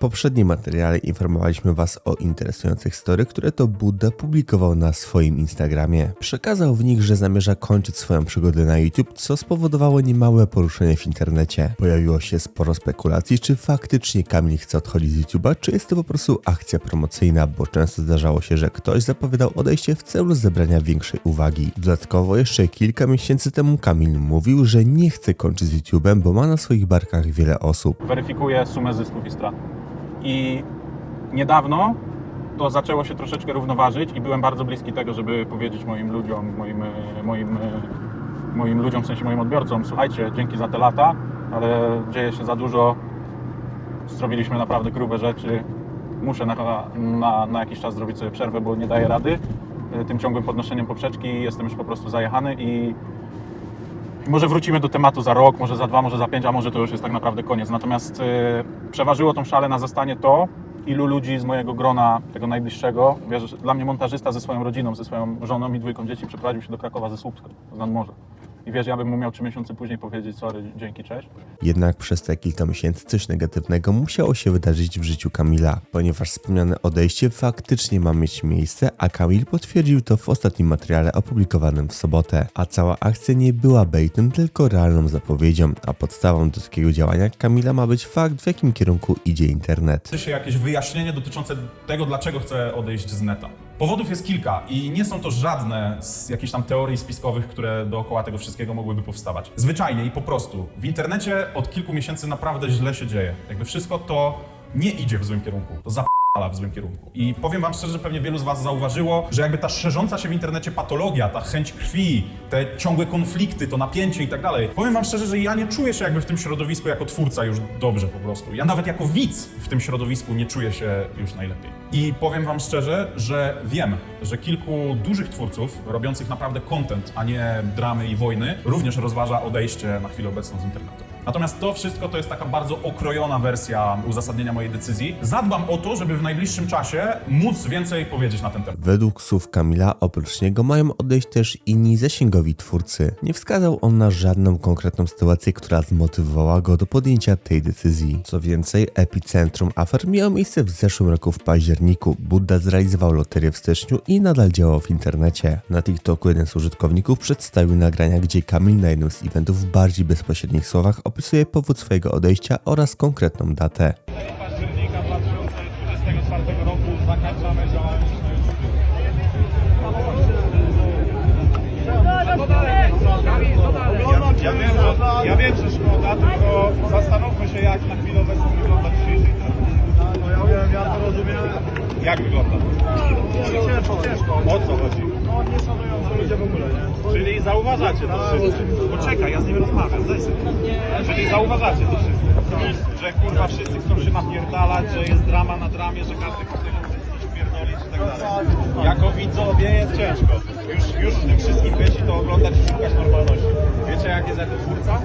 poprzednim materiale informowaliśmy Was o interesujących story, które to Buddha publikował na swoim Instagramie. Przekazał w nich, że zamierza kończyć swoją przygodę na YouTube, co spowodowało niemałe poruszenie w internecie. Pojawiło się sporo spekulacji, czy faktycznie Kamil chce odchodzić z YouTube'a, czy jest to po prostu akcja promocyjna, bo często zdarzało się, że ktoś zapowiadał odejście w celu zebrania większej uwagi. Dodatkowo jeszcze kilka miesięcy temu Kamil mówił, że nie chce kończyć z YouTube'em, bo ma na swoich barkach wiele osób. weryfikuje sumę zysków i strat. I niedawno to zaczęło się troszeczkę równoważyć i byłem bardzo bliski tego, żeby powiedzieć moim ludziom, moim, e, moim, e, moim ludziom, w sensie moim odbiorcom, słuchajcie, dzięki za te lata, ale dzieje się za dużo, zrobiliśmy naprawdę grube rzeczy, muszę na, na, na jakiś czas zrobić sobie przerwę, bo nie daję rady. E, tym ciągłym podnoszeniem poprzeczki, jestem już po prostu zajechany i może wrócimy do tematu za rok, może za dwa, może za pięć, a może to już jest tak naprawdę koniec. Natomiast e, przeważyło tą szalę na zastanie to, ilu ludzi z mojego grona, tego najbliższego, wiesz, dla mnie montażysta ze swoją rodziną, ze swoją żoną i dwójką dzieci przeprowadził się do Krakowa ze Słupska, z nadmorza. I wiesz, ja bym mu miał trzy miesiące później powiedzieć sorry, dzięki, cześć. Jednak przez te kilka miesięcy coś negatywnego musiało się wydarzyć w życiu Kamila, ponieważ wspomniane odejście faktycznie ma mieć miejsce, a Kamil potwierdził to w ostatnim materiale opublikowanym w sobotę. A cała akcja nie była baitem, tylko realną zapowiedzią, a podstawą do takiego działania Kamila ma być fakt, w jakim kierunku idzie internet. się jakieś wyjaśnienie dotyczące tego, dlaczego chcę odejść z neta. Powodów jest kilka i nie są to żadne z jakichś tam teorii spiskowych, które dookoła tego wszystkiego mogłyby powstawać. Zwyczajnie i po prostu w internecie od kilku miesięcy naprawdę źle się dzieje. Jakby wszystko to nie idzie w złym kierunku. To w złym kierunku. I powiem wam szczerze, pewnie wielu z was zauważyło, że jakby ta szerząca się w internecie patologia, ta chęć krwi, te ciągłe konflikty, to napięcie i tak dalej. Powiem wam szczerze, że ja nie czuję się jakby w tym środowisku jako twórca już dobrze po prostu. Ja nawet jako widz w tym środowisku nie czuję się już najlepiej. I powiem wam szczerze, że wiem, że kilku dużych twórców robiących naprawdę content, a nie dramy i wojny, również rozważa odejście na chwilę obecną z internetu. Natomiast to wszystko to jest taka bardzo okrojona wersja uzasadnienia mojej decyzji. Zadbam o to, żeby w najbliższym czasie móc więcej powiedzieć na ten temat. Według słów Kamila, oprócz niego mają odejść też inni zasięgowi twórcy. Nie wskazał on na żadną konkretną sytuację, która zmotywowała go do podjęcia tej decyzji. Co więcej, epicentrum afer miało miejsce w zeszłym roku w październiku. Buddha zrealizował loterię w styczniu i nadal działał w internecie. Na TikToku jeden z użytkowników przedstawił nagrania, gdzie Kamil na jednym z eventów w bardziej bezpośrednich słowach opisuje powód swojego odejścia oraz konkretną datę. października 2024 roku zakończamy działalność na Ja, wiem, że, ja wiem, że szkoda, tylko zastanówmy się, jak na chwilę obecną wygląda dzisiejszy. No ja wiem, ja to rozumiem. Jak wygląda? Ciężko, ciężko. O co chodzi? No nie szanują to ludzie w ogóle, nie? Czyli zauważacie to wszyscy. Poczekaj, ja z nim rozmawiam, daj sobie. Czyli zauważacie to wszyscy. Że kurwa wszyscy chcą się napierdalać, że jest drama na dramie, że każdy chce coś pierdolić i tak dalej. Jako widzowie jest ciężko. Już, już w tym wszystkim wiecie to oglądać i szukać normalności. Wiecie jak jest jako twórca?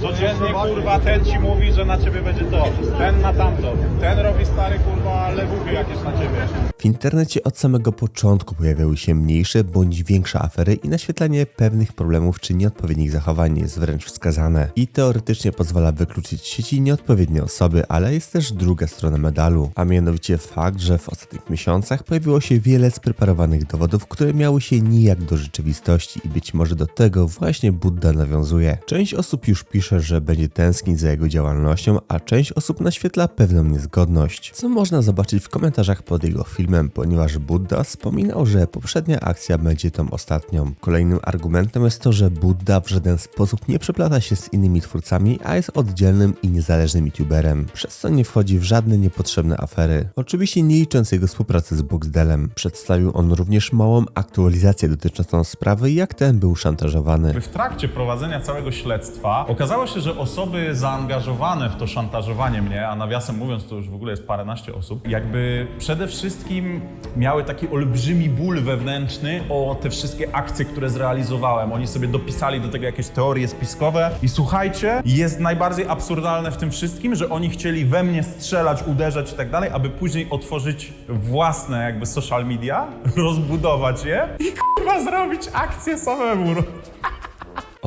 Codziennie kurwa ten ci mówi, że na ciebie będzie to, ten na tamto, ten robi stary kurwa lewuchy jakieś na ciebie. W internecie od samego początku pojawiały się mniejsze bądź większe afery i naświetlanie pewnych problemów czy nieodpowiednich zachowań jest wręcz wskazane. I teoretycznie pozwala wykluczyć z sieci nieodpowiednie osoby, ale jest też druga strona medalu, a mianowicie fakt, że w ostatnich miesiącach pojawiło się wiele spreparowanych dowodów, które miały się nijak do rzeczywistości i być może do tego właśnie Buddha nawiązuje. Część osób już pisze, że będzie tęsknić za jego działalnością, a część osób naświetla pewną niezgodność, co można zobaczyć w komentarzach pod jego filmem, ponieważ Buddha wspominał, że poprzednia akcja będzie tą ostatnią. Kolejnym argumentem jest to, że Buddha w żaden sposób nie przeplata się z innymi twórcami, a jest oddzielnym i niezależnym youtuberem, przez co nie wchodzi w żadne niepotrzebne afery. Oczywiście nie licząc jego współpracy z Boxdelem. Przedstawił on również małą aktualizację dotyczącą sprawy, jak ten był szantażowany. W trakcie prowadzenia całego śledztwa okazało się, że osoby zaangażowane w to szantażowanie mnie, a nawiasem mówiąc to już w ogóle jest paręnaście osób, jakby przede wszystkim miały taki olbrzymi ból wewnętrzny o te wszystkie akcje, które zrealizowałem. Oni sobie dopisali do tego jakieś teorie spiskowe i słuchajcie, jest najbardziej absurdalne w tym wszystkim, że oni chcieli we mnie strzelać, uderzać i tak dalej, aby później otworzyć własne jakby social media, rozbudować je i kurwa zrobić akcję samemu.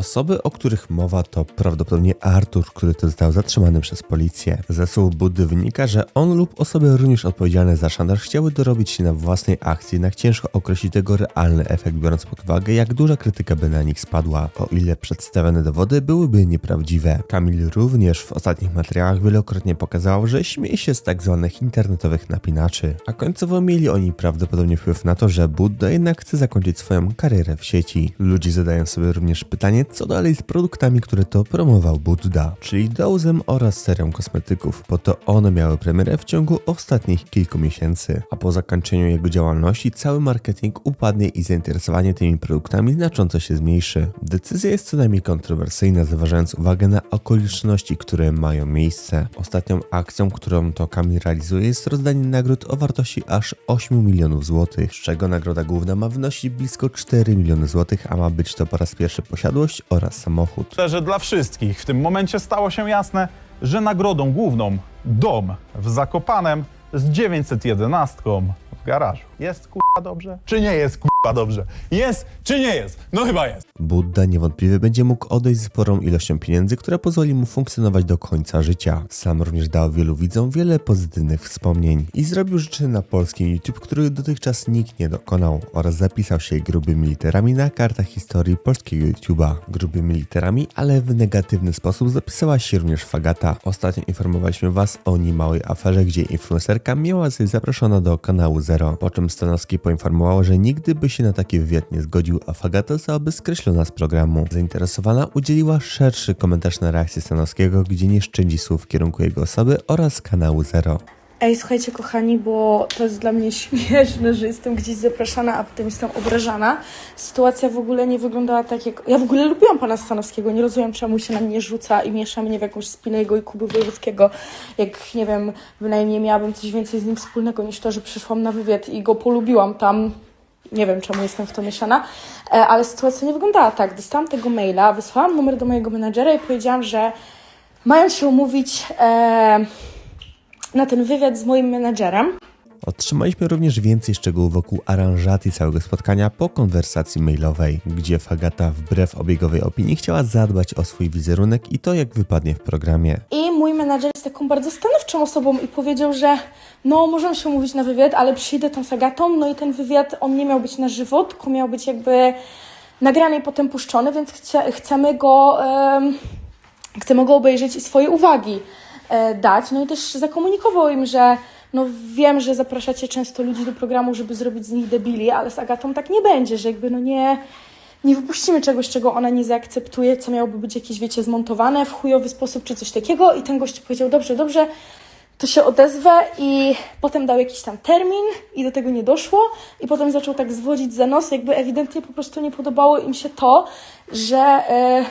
Osoby, o których mowa to prawdopodobnie Artur, który został zatrzymany przez policję. Ze słów Buddy wynika, że on lub osoby również odpowiedzialne za szantaż chciały dorobić się na własnej akcji, jednak ciężko określić tego realny efekt, biorąc pod uwagę, jak duża krytyka by na nich spadła, o ile przedstawione dowody byłyby nieprawdziwe. Kamil również w ostatnich materiałach wielokrotnie pokazał, że śmieje się z tak zwanych internetowych napinaczy, a końcowo mieli oni prawdopodobnie wpływ na to, że Budda jednak chce zakończyć swoją karierę w sieci. Ludzie zadają sobie również pytanie, co dalej z produktami, które to promował Budda, czyli dozem oraz serią kosmetyków, bo to one miały premierę w ciągu ostatnich kilku miesięcy, a po zakończeniu jego działalności cały marketing upadnie i zainteresowanie tymi produktami znacząco się zmniejszy. Decyzja jest co najmniej kontrowersyjna, zważając uwagę na okoliczności, które mają miejsce. Ostatnią akcją, którą to Kamil realizuje jest rozdanie nagród o wartości aż 8 milionów złotych, z czego nagroda główna ma wynosić blisko 4 miliony złotych, a ma być to po raz pierwszy posiadłość oraz samochód. Myślę, że dla wszystkich w tym momencie stało się jasne, że nagrodą główną dom w Zakopanem z 911 w garażu. Jest kurwa dobrze? Czy nie jest kurwa dobrze? Jest czy nie jest? No chyba jest. Budda niewątpliwie będzie mógł odejść z sporą ilością pieniędzy, która pozwoli mu funkcjonować do końca życia. Sam również dał wielu widzom wiele pozytywnych wspomnień i zrobił rzeczy na polskim YouTube, których dotychczas nikt nie dokonał oraz zapisał się grubymi literami na kartach historii polskiego YouTube'a. Grubymi literami, ale w negatywny sposób zapisała się również Fagata. Ostatnio informowaliśmy Was o niemałej aferze, gdzie influencerka miała zostać zaproszona do kanału Zero, po czym Stanowski poinformował, że nigdy by się na taki wywiad nie zgodził, a Fagata zostałaby skreślona z programu. Zainteresowana udzieliła szerszy komentarz na reakcję Stanowskiego, gdzie nie szczędzi słów w kierunku jego osoby oraz kanału Zero. Ej, słuchajcie, kochani, bo to jest dla mnie śmieszne, że jestem gdzieś zapraszana, a potem jestem obrażana. Sytuacja w ogóle nie wyglądała tak, jak. Ja w ogóle lubiłam pana Stanowskiego, nie rozumiem, czemu się na mnie rzuca i miesza mnie w jakąś spinę jego i Kuby Wojewódzkiego. Jak nie wiem, bynajmniej miałabym coś więcej z nim wspólnego niż to, że przyszłam na wywiad i go polubiłam tam. Nie wiem, czemu jestem w to mieszana, e, ale sytuacja nie wyglądała tak. Dostałam tego maila, wysłałam numer do mojego menadżera i powiedziałam, że mają się umówić. E, na ten wywiad z moim menedżerem. Otrzymaliśmy również więcej szczegółów wokół aranżacji całego spotkania po konwersacji mailowej, gdzie Fagata wbrew obiegowej opinii chciała zadbać o swój wizerunek i to jak wypadnie w programie. I mój menedżer jest taką bardzo stanowczą osobą i powiedział, że no możemy się umówić na wywiad, ale przyjdę tą z Agatą, no i ten wywiad, on nie miał być na żywo, tylko miał być jakby nagrany i potem puszczony, więc chce, chcemy go em, chcemy go obejrzeć i swoje uwagi e, dać. No i też zakomunikował im, że no wiem, że zapraszacie często ludzi do programu, żeby zrobić z nich debili, ale z Agatą tak nie będzie, że jakby no nie, nie wypuścimy czegoś, czego ona nie zaakceptuje, co miałoby być jakieś, wiecie, zmontowane w chujowy sposób czy coś takiego. I ten gość powiedział, dobrze, dobrze, to się odezwę i potem dał jakiś tam termin i do tego nie doszło i potem zaczął tak zwodzić za nos, jakby ewidentnie po prostu nie podobało im się to, że e,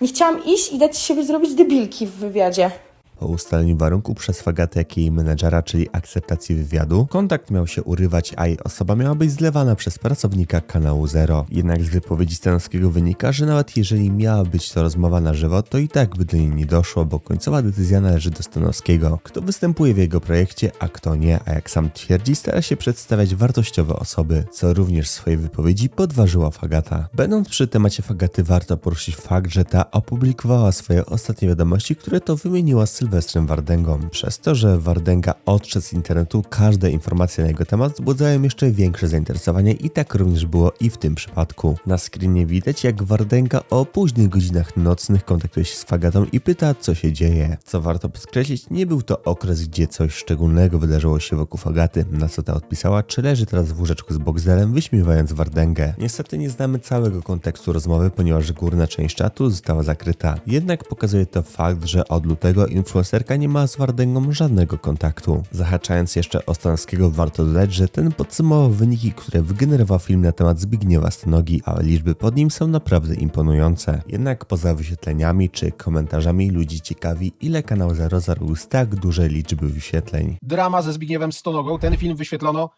nie chciałam iść i dać siebie zrobić debilki w wywiadzie. Po ustaleniu warunków przez Fagatę, jak jej menedżera, czyli akceptacji wywiadu, kontakt miał się urywać, a jej osoba miała być zlewana przez pracownika kanału Zero. Jednak z wypowiedzi Stanowskiego wynika, że nawet jeżeli miała być to rozmowa na żywo, to i tak by do niej nie doszło, bo końcowa decyzja należy do Stanowskiego, kto występuje w jego projekcie, a kto nie, a jak sam twierdzi, stara się przedstawiać wartościowe osoby, co również w swojej wypowiedzi podważyła Fagata. Będąc przy temacie Fagaty, warto poruszyć fakt, że ta opublikowała swoje ostatnie wiadomości, które to wymieniła z Sylwestrem Wardęgą. Przez to, że Wardęga odszedł z internetu, każde informacje na jego temat wzbudzają jeszcze większe zainteresowanie i tak również było i w tym przypadku. Na screenie widać, jak Wardęga o późnych godzinach nocnych kontaktuje się z Fagatą i pyta, co się dzieje. Co warto podkreślić, nie był to okres, gdzie coś szczególnego wydarzyło się wokół Fagaty, na co ta odpisała, czy leży teraz w łóżeczku z Boxdelem, wyśmiewając Wardęgę. Niestety nie znamy całego kontekstu rozmowy, ponieważ górna część czatu została zakryta. Jednak pokazuje to fakt, że od lutego influencerka nie ma z Wardęgą żadnego kontaktu. Zahaczając jeszcze o Stanowskiego, warto dodać, że ten podsumował wyniki, które wygenerował film na temat Zbigniewa Stanogi, a liczby pod nim są naprawdę imponujące. Jednak poza wyświetleniami czy komentarzami ludzi ciekawi, ile kanał Zero zarobił z tak duże liczby wyświetleń. drama ze Zbigniewem Stonogą. Ten film wyświetlono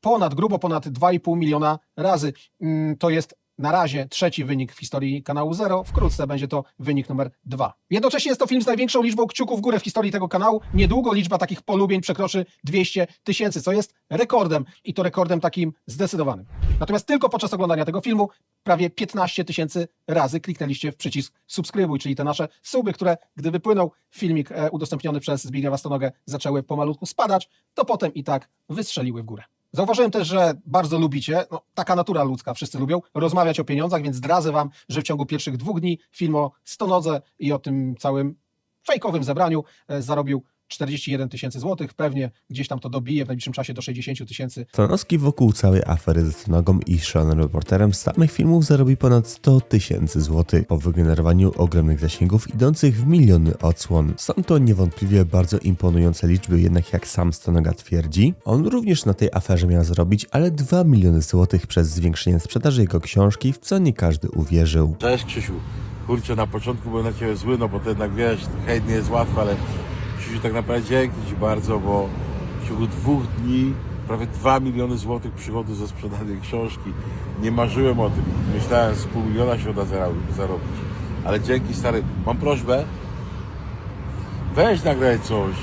ponad, grubo ponad 2,5 miliona razy. Mm, To jest na razie trzeci wynik w historii kanału Zero, wkrótce będzie to wynik numer dwa. Jednocześnie jest to film z największą liczbą kciuków w górę w historii tego kanału. Niedługo liczba takich polubień przekroczy 200 tysięcy, co jest rekordem i to rekordem takim zdecydowanym. Natomiast tylko podczas oglądania tego filmu prawie 15 tysięcy razy kliknęliście w przycisk subskrybuj, czyli te nasze suby, które gdy wypłynął filmik e, udostępniony przez Zbigniewa Stonogę zaczęły pomalutku spadać, to potem i tak wystrzeliły w górę. Zauważyłem też, że bardzo lubicie, no, taka natura ludzka, wszyscy lubią, rozmawiać o pieniądzach, więc zdradzę wam, że w ciągu pierwszych dwóch dni film o Stonodze i o tym całym fejkowym zebraniu e, zarobił 41 tysięcy złotych. Pewnie gdzieś tam to dobije w najbliższym czasie do 60 tysięcy. Stanowski wokół całej afery ze Stonogą i szalonym reporterem z samych filmów zarobi ponad 100 tysięcy złotych po wygenerowaniu ogromnych zasięgów idących w miliony odsłon. Są to niewątpliwie bardzo imponujące liczby, jednak jak sam Stonoga twierdzi, on również na tej aferze miał zarobić ale 2 miliony złotych przez zwiększenie sprzedaży jego książki, w co nie każdy uwierzył. Cześć Krzysiu. Kurczę, na początku byłem na Ciebie zły, no bo to jednak wiesz, hejt nie jest łatwy, ale Krzysiu tak naprawdę dzięki Ci bardzo, bo w ciągu dwóch dni prawie 2 miliony złotych przychodu ze sprzedanej książki. Nie marzyłem o tym. Myślałem, z pół miliona się uda zarobić. Ale dzięki stary, mam prośbę, weź nagraj coś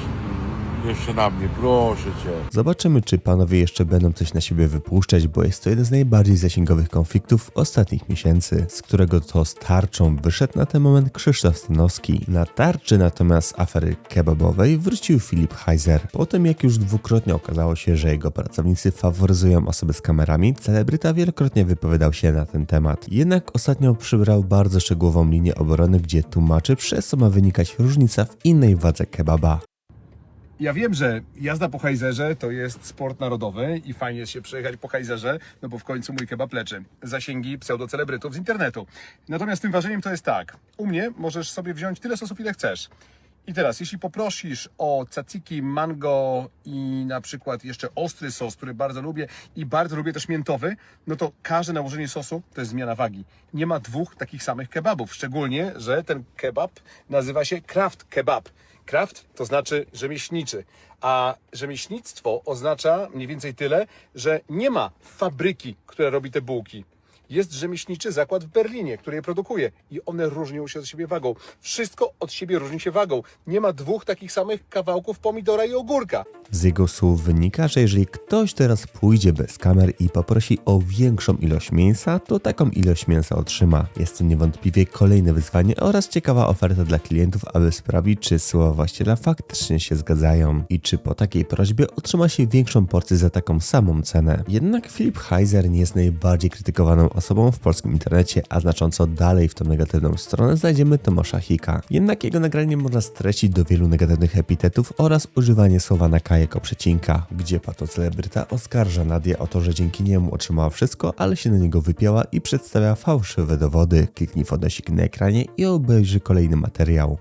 jeszcze na mnie, proszę Cię. Zobaczymy, czy panowie jeszcze będą coś na siebie wypuszczać, bo jest to jeden z najbardziej zasięgowych konfliktów ostatnich miesięcy, z którego to z tarczą wyszedł na ten moment Krzysztof Stanowski. Na tarczy natomiast afery kebabowej wrócił Filip Heiser. Potem jak już dwukrotnie okazało się, że jego pracownicy faworyzują osoby z kamerami, celebryta wielokrotnie wypowiadał się na ten temat. Jednak ostatnio przybrał bardzo szczegółową linię obrony, gdzie tłumaczy, przez co ma wynikać różnica w innej wadze kebaba. Ja wiem, że jazda po hajzerze to jest sport narodowy i fajnie jest się przejechać po hajzerze, no bo w końcu mój kebab leczy. Zasięgi pseudocelebrytów z internetu. Natomiast tym ważeniem to jest tak. U mnie możesz sobie wziąć tyle sosów, ile chcesz. I teraz, jeśli poprosisz o tzatziki, mango i na przykład jeszcze ostry sos, który bardzo lubię i bardzo lubię też miętowy, no to każde nałożenie sosu to jest zmiana wagi. Nie ma dwóch takich samych kebabów, szczególnie, że ten kebab nazywa się Kraft Kebab. Kraft to znaczy rzemieślniczy, a rzemieślnictwo oznacza mniej więcej tyle, że nie ma fabryki, która robi te bułki. Jest rzemieślniczy zakład w Berlinie, który je produkuje i one różnią się od siebie wagą. Wszystko od siebie różni się wagą. Nie ma dwóch takich samych kawałków pomidora i ogórka. Z jego słów wynika, że jeżeli ktoś teraz pójdzie bez kamer i poprosi o większą ilość mięsa, to taką ilość mięsa otrzyma. Jest to niewątpliwie kolejne wyzwanie oraz ciekawa oferta dla klientów, aby sprawić, czy słowa właściciela faktycznie się zgadzają i czy po takiej prośbie otrzyma się większą porcję za taką samą cenę. Jednak Filip Heiser nie jest najbardziej krytykowaną osobą w polskim internecie, a znacząco dalej w tą negatywną stronę znajdziemy Tomasza Hika. Jednak jego nagranie można streścić do wielu negatywnych epitetów oraz używanie słowa na K jako przecinka, gdzie patocelebryta oskarża Nadię o to, że dzięki niemu otrzymała wszystko, ale się na niego wypięła i przedstawia fałszywe dowody. Kliknij w odnosik na ekranie i obejrzyj kolejny materiał.